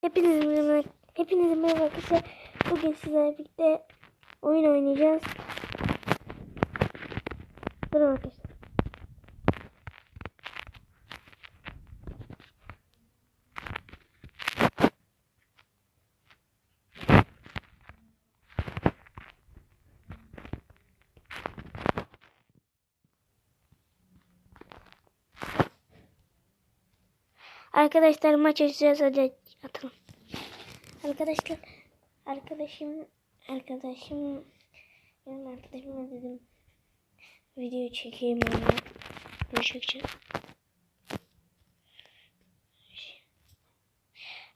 Hepinize merhaba. Hepinize merhaba arkadaşlar. Bugün sizlerle birlikte oyun oynayacağız. Durun arkadaşlar. Arkadaşlar maç açacağız hadi atalım. Arkadaşlar arkadaşım arkadaşım benim arkadaşıma dedim video çekeyim onu. Ne çekeceğim?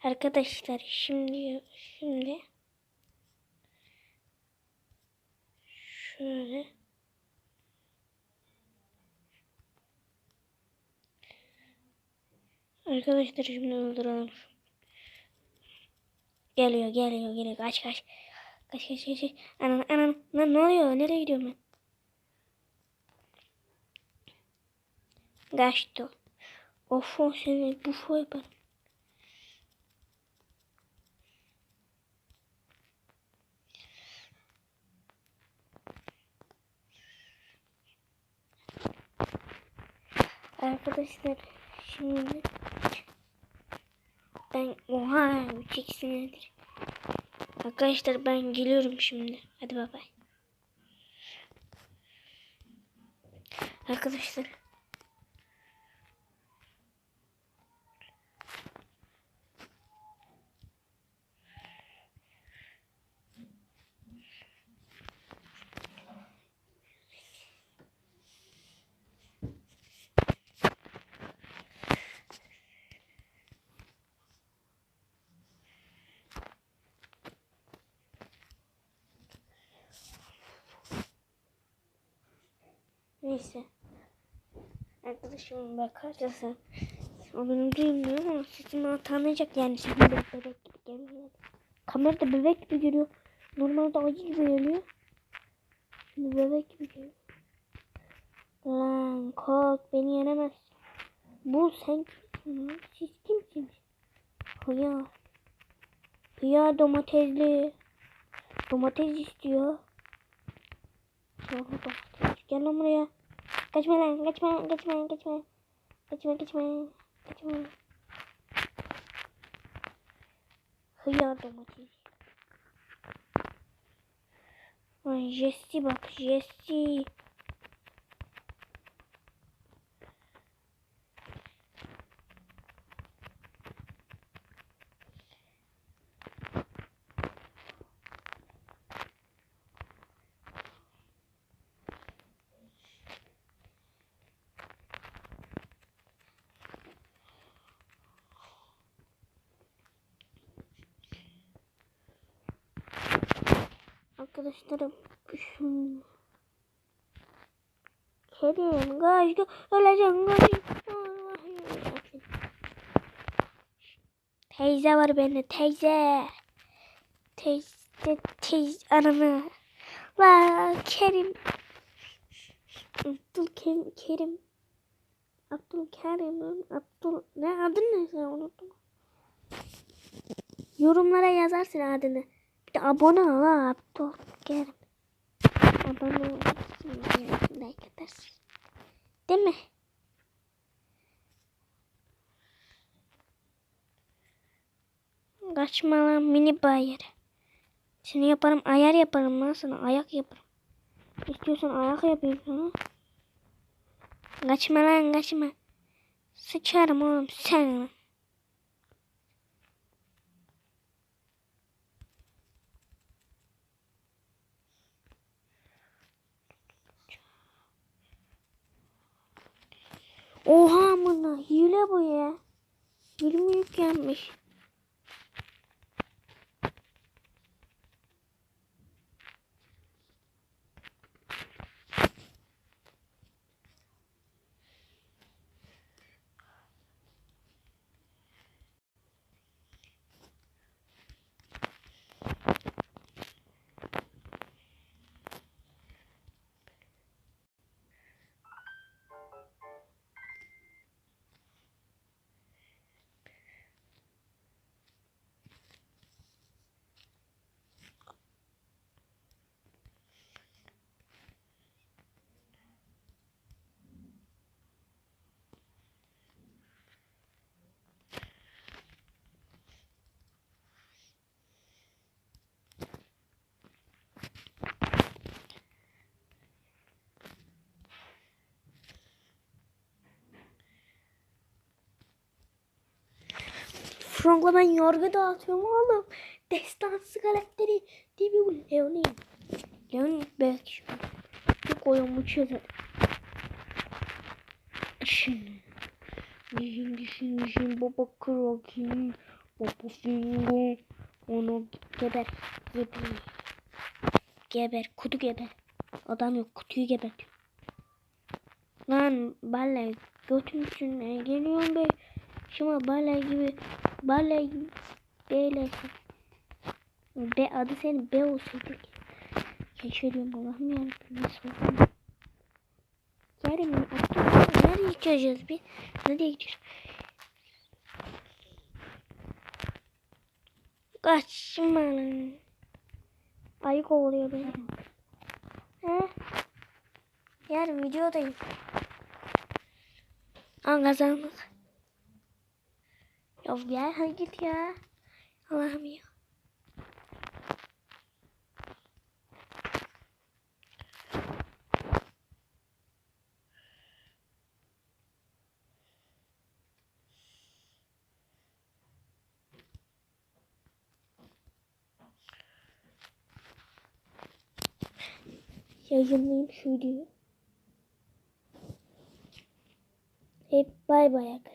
Arkadaşlar şimdi şimdi şöyle Arkadaşlar şimdi öldürelim. Geliyor geliyor geliyor kaç kaç. Kaç kaç kaç. kaç. Anan anan lan ne oluyor nereye gidiyorum ben? Kaçtı. Of o seni bufo yaparım. Arkadaşlar şimdi ben oha 3 nedir? Arkadaşlar ben geliyorum şimdi. Hadi bay bay. Arkadaşlar neyse. Arkadaşım bakarsa o benim duymuyor ama sesimi tanıyacak yani de bebek gibi geliyor. Kamerada bebek gibi görüyor. Normalde acı gibi geliyor. Şimdi bebek gibi geliyor. Lan kalk beni yenemez. Bu sen kimsin lan? Siz kimsiniz? Hıyar. Hıyar domatesli. Domates istiyor. Sonra domates. Gel lan buraya. Kaçma lan kaçma kaçma kaçma. Kaçma kaçma. Kaçma. Hıyar domates. Jesse bak Jesse. Arkadaşlarım. Şu Kerim kaç kaç öleceğim. Kaç Teyze var bende teyze. Teyze teyze ananı. La Kerim. Abdül Kerim, Kerim. Abdül ne adın ne sen? Unuttum. Yorumlara yazarsın adını de abone ol ha Abdül Kerim Abone olursun like atarsın Değil mi? Kaçma lan mini bayır. Seni yaparım ayar yaparım lan sana ayak yaparım. İstiyorsan ayak yapayım sana. Kaçma lan kaçma. Sıçarım oğlum sen. Oha amına hile bu ya. 20 yüklenmiş. Strong'la ben yargı dağıtıyorum oğlum. Destansı karakteri değil mi bu Leon'u? Leon belki şu an. Çok oyunmu çözer. Düşün. Düşün düşün düşün baba krokin. Baba fingo. Onu geber. Geber. Geber. Kutu geber. Adam yok kutuyu gebert. Lan balle götümsün geliyorum be. Şimdi balle gibi balle gibi değilsin. Be adı senin be olsaydı. Keşfediyorum Allah'ım yarabbim nasıl oldu? Yarın nereye gideceğiz biz? Nereye gidiyoruz? Kaçma lan. Ayı kovalıyor beni. He? Yarın videodayım. Aa kazandık. Ya gel hadi git ya. Allah'ım ya. Yayınlayayım şu videoyu. Hep bay bay arkadaşlar.